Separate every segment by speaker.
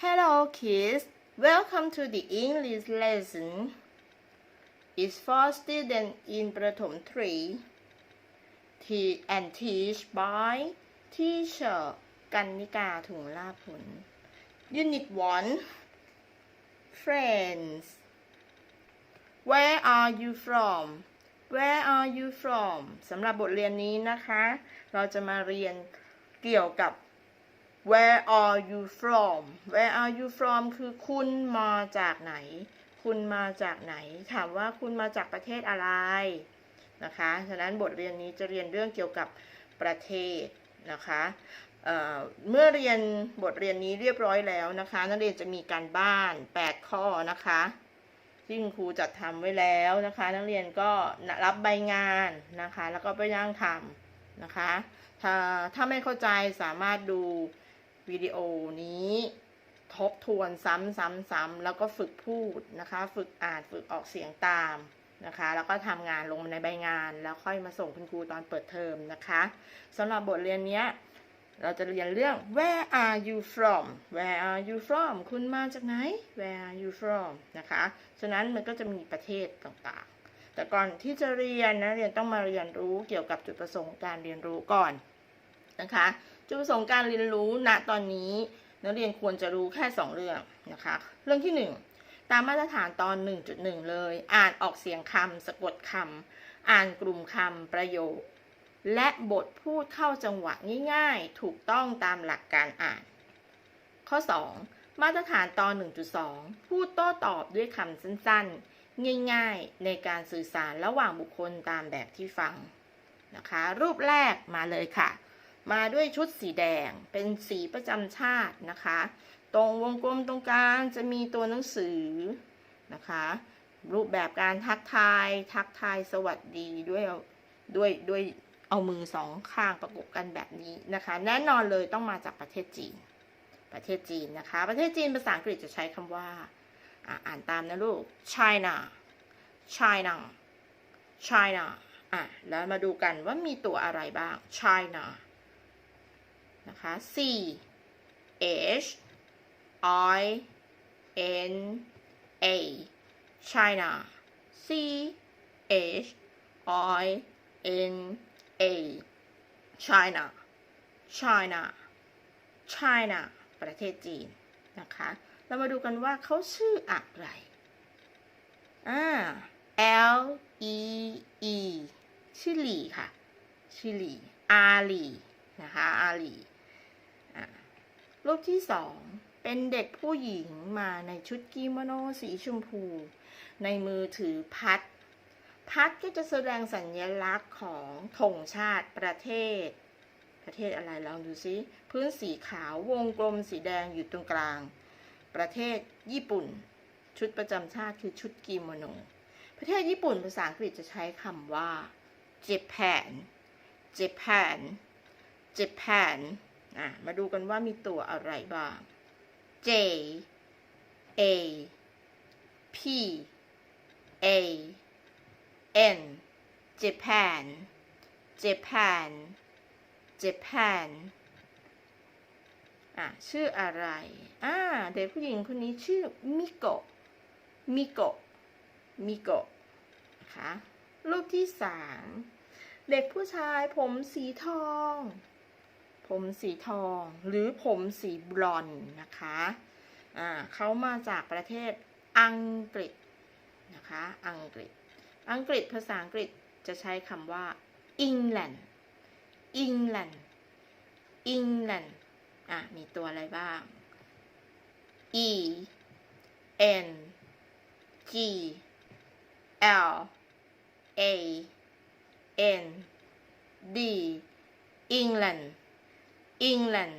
Speaker 1: Hello kids, welcome to the English lesson. It's for students in ประถม3 Te- and teach by teacher กันนิกาถุงลาภผล Unit 1 Friends Where are you from Where are you from สำหรับบทเรียนนี้นะคะ เราจะมาเรียนเกี่ยวกับ Where are you from Where are you from คือคุณมาจากไหน คุณมาจากไหน ถามว่าคุณมาจากประเทศอะไรนะคะ ฉะนั้นบทเรียนนี้จะเรียนเรื่องเกี่ยวกับประเทศนะคะเเมื่อเรียนบทเรียนนี้เรียบร้อยแล้วนะคะ นักเรียนจะมีการบ้าน 8 ข้อนะคะที่คุณครูจัดทำไว้แล้วนะคะ นักเรียนก็รับใบงานนะคะ แล้วก็ไปย่างทำนะคะ ถ้าถ้าไม่เข้าใจสามารถดู วิดีโอนี้ทบทวนซ้ำซ้ำซ้ำแล้วก็ฝึกพูดนะคะ ฝึกอ่านฝึกออกเสียงตามนะคะ แล้วก็ทำงานลงในใบงาน แล้วค่อยมาส่งคุณครูตอนเปิดเทอมนะคะสำหรับบทเรียนนี้เราจะเรียนเรื่อง where are you from where are you from คุณมาจากไหน where are you from นะคะ ฉะนั้นมันก็จะมีประเทศต่างๆ แต่ก่อนที่จะเรียนนะ เรียนต้องมาเรียนรู้เกี่ยวกับจุดประสงค์การเรียนรู้ก่อนนะคะ จุดประสงค์การเรียนรู้ณตอนนี้ นักเรียนควรจะรู้แค่ 2 เรื่องนะคะ เรื่องที่ 1 ตามมาตรฐานตอน 1.1 เลย อ่านออกเสียงคำสะกดคำอ่านกลุ่มคำประโยค และบทพูดเข้าจังหวะง่ายๆ ถูกต้องตามหลักการอ่าน ข้อ 2 มาตรฐานตอน 1.2 พูดโต้ตอบด้วยคำสั้นๆ ง่ายๆ ในการสื่อสารระหว่างบุคคลตามแบบที่ฟังนะคะ รูปแรกมาเลยค่ะ มาด้วยชุดสีแดงเป็นสีประจำชาตินะคะ ตรงวงกลมตรงกลางจะมีตัวหนังสือนะคะ รูปแบบการทักทาย ทักทายสวัสดีด้วยด้วยด้วยเอามือสองข้างประกบกันแบบนี้นะคะ แน่นอนเลยต้องมาจากประเทศจีน ประเทศจีนนะคะ ประเทศจีนภาษาอังกฤษจะใช้คำว่าอ่าอ่านตามนะลูก China China China อะแล้วมาดูกันว่ามีตัวอะไรบ้าง China นะคะ C H I N A China C H I N A China China China ประเทศจีนนะคะ เรามาดูกันว่าเขาชื่ออะไร อ่า L E E ชื่อหลี่ค่ะชื่อหลี่อาหลี่นะคะ อาหลี่ รูปที่สองเป็นเด็กผู้หญิงมาในชุดกิโมโนสีชมพู ในมือถือพัด พัดก็จะแสดงสัญลักษณ์ของธงชาติประเทศ ประเทศอะไรลองดูซิ พื้นสีขาววงกลมสีแดงอยู่ตรงกลาง ประเทศญี่ปุ่น ชุดประจำชาติคือชุดกิโมโน ประเทศญี่ปุ่นภาษาอังกฤษจะใช้คำว่า Japan Japan Japan มาดูกันว่ามีตัวอะไรบ้าง J A P A N Japan Japan Japan อะชื่ออะไร อ่า เด็กผู้หญิงคนนี้ชื่อมิโกะ มิโกะ มิโกะนะคะรูปที่สาม เด็กผู้ชายผมสีทอง ผมสีทองหรือผมสีบลอนนะคะอ่าเขามาจากประเทศอังกฤษนะคะอังกฤษ อังกฤษภาษาอังกฤษจะใช้คำว่า England England England อะ มีตัวอะไรบ้าง E N G L A N D England England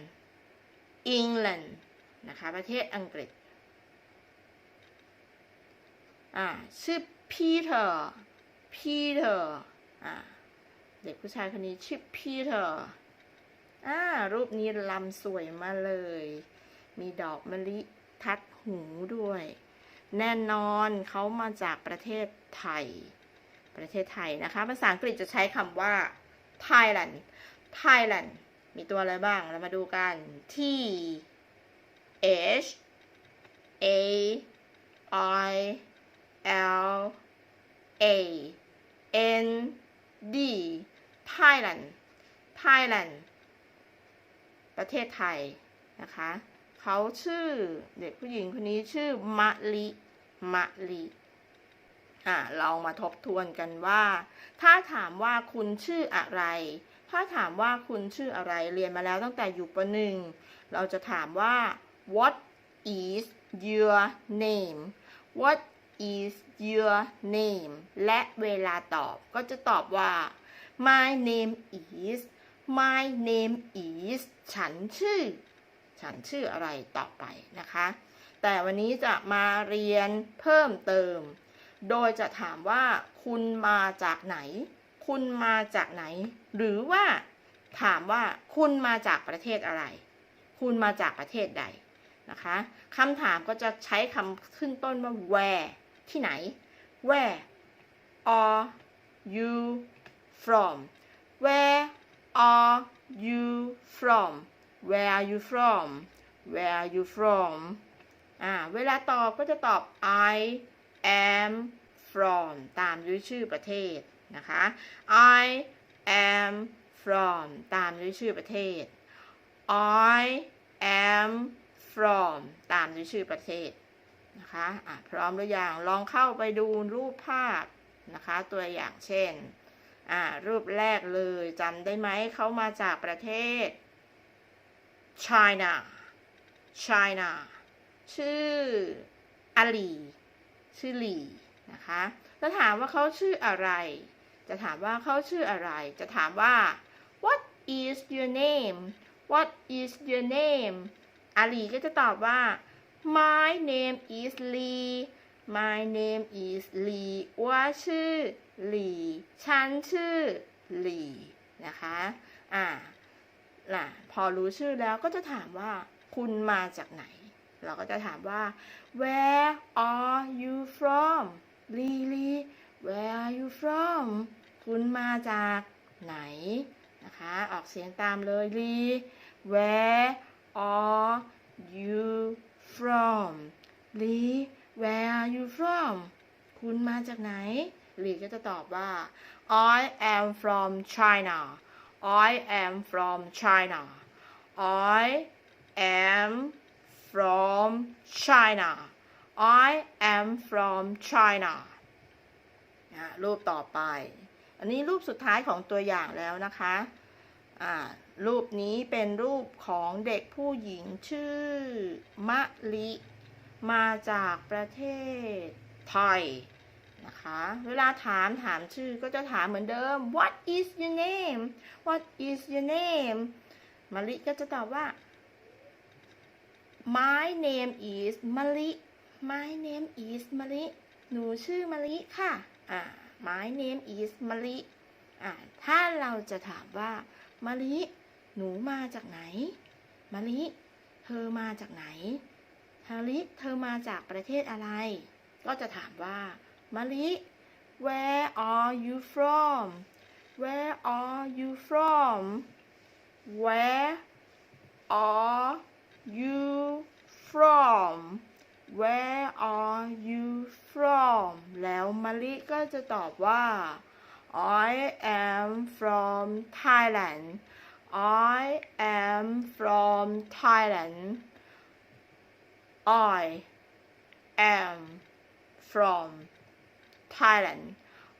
Speaker 1: England นะคะ ประเทศอังกฤษ อ่า ชื่อ Peter Peter อ่า เด็กผู้ชายคนนี้ชื่อ Peter อ่า รูปนี้ลำสวยมาเลย มีดอกมะลิทัดหูด้วย แน่นอนเขามาจากประเทศไทย ประเทศไทยนะคะ ภาษาอังกฤษจะใช้คำว่า Thailand Thailand มีตัวอะไรบ้าง เรามาดูกัน T H A I L A N D Thailand Thailand ประเทศไทยนะคะ เขาชื่อเด็กผู้หญิงคนนี้ชื่อมะลิมะลิอ่าลองมาทบทวนกันว่า ถ้าถามว่าคุณชื่ออะไร ถ้าถามว่าคุณชื่ออะไรเรียนมาแล้วตั้งแต่อยู่ปหนึ่งเราจะถามว่า what is your name what is your name และเวลาตอบก็จะตอบว่า my name is my name is ฉันชื่อ ฉันชื่ออะไรต่อไปนะคะ แต่วันนี้จะมาเรียนเพิ่มเติม โดยจะถามว่าคุณมาจากไหน คุณมาจากไหน หรือว่าถามว่าคุณมาจากประเทศอะไร คุณมาจากประเทศใดนะคะคำถามก็จะใช้คำขึ้นต้นว่า where ที่ไหน where are you from where are you from where are you from where are you from อ่าเวลาตอบก็จะตอบ I am from ตามด้วยชื่อประเทศ นะคะ I am from ตามด้วยชื่อประเทศ I am from ตามด้วยชื่อประเทศนะคะะพร้อมหรือยังลองเข้าไปดูรูปภาพนะคะ ตัวอย่างเช่น รูปแรกเลยจำได้ไหมเขามาจากประเทศ China China ชื่ออาลีชื่อหลีนะคะ แล้วถามว่าเขาชื่ออะไร จะถามว่าเขาชื่ออะไร จะถามว่า what is your name what is your name อาลีก็จะตอบว่า my name is Lee my name is Lee ว่าชื่อหลีฉันชื่อหลีนะคะอ่าล่ะพอรู้ชื่อแล้วก็จะถามว่าคุณมาจากไหน เราก็จะถามว่า where are you from Lily where are you from คุณมาจากไหนนะคะ ออกเสียงตามเลย Lee where are you from Lee where are you from คุณมาจากไหนลีก็จะตอบว่า I am from China I am from China I am from China I am from China อะรูปต่อไป อันนี้รูปสุดท้ายของตัวอย่างแล้วนะคะอ่ารูปนี้เป็นรูปของเด็กผู้หญิงชื่อมะลิ มาจากประเทศไทยนะคะ เวลาถามถามชื่อก็จะถามเหมือนเดิม What is your name What is your name มะลิก็จะตอบว่า My name is มะลิ My name is มะลิ หนูชื่อมะลิค่ะ อ่า My name is มะลิอ่าถ้าเราจะถามว่ามะลิ หนูมาจากไหนมะลิ เธอมาจากไหนมะลิ เธอมาจากประเทศอะไร ก็จะถามว่ามะลิ Where are you from Where are you from Where are you from Where are you from แล้วมะลิก็จะตอบว่า I am from Thailand I am from Thailand I am from Thailand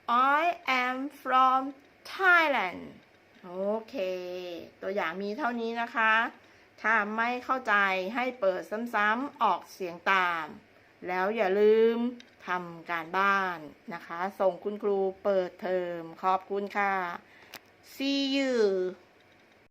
Speaker 1: I am from Thailand โอเค ตัวอย่างมีเท่านี้นะคะ ถ้าไม่เข้าใจให้เปิดซ้ำๆออกเสียงตาม แล้วอย่าลืมทำการบ้านนะคะ ส่งคุณครูเปิดเทอมขอบคุณค่ะ see you